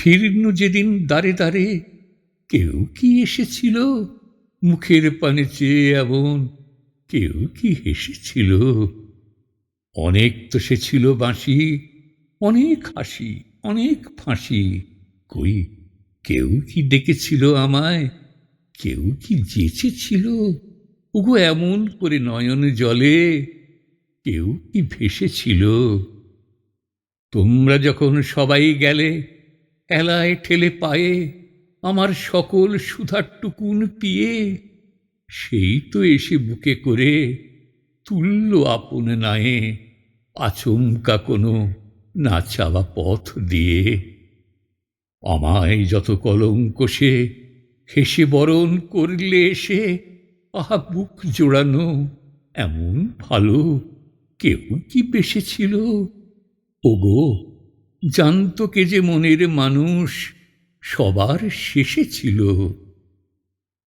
ফিরনু যেদিন দাঁড়ে দাঁড়ে কেউ কি এসেছিল? মুখের পানে চেয়ে এমন কেউ কি হেসেছিল? অনেক তো সে ছিল বাঁশি, অনেক হাসি, অনেক ফাঁসি। কই, কেউ কি ডেকেছিল আমায়? কেউ কি যেচেছিল? ওগো এমন করে নয়ন জলে কেউ কি ভেসেছিল? তোমরা যখন সবাই গেলে এলায় ঠেলে পায়ে আমার সকল সুধারটুকুন পিয়ে, সেই তো এসে বুকে করে তুল্য আপন নায়ে আচমকা কোনো না চাওয়া পথ দিয়ে। আমায় যত কলঙ্ক সে হেসে বরণ করলে এসে, আহা বুক জোড়ানো এমন ভালো কেউ কি বেসেছিল? ওগো জানত কে যে মনের মানুষ সবার শেষে ছিল।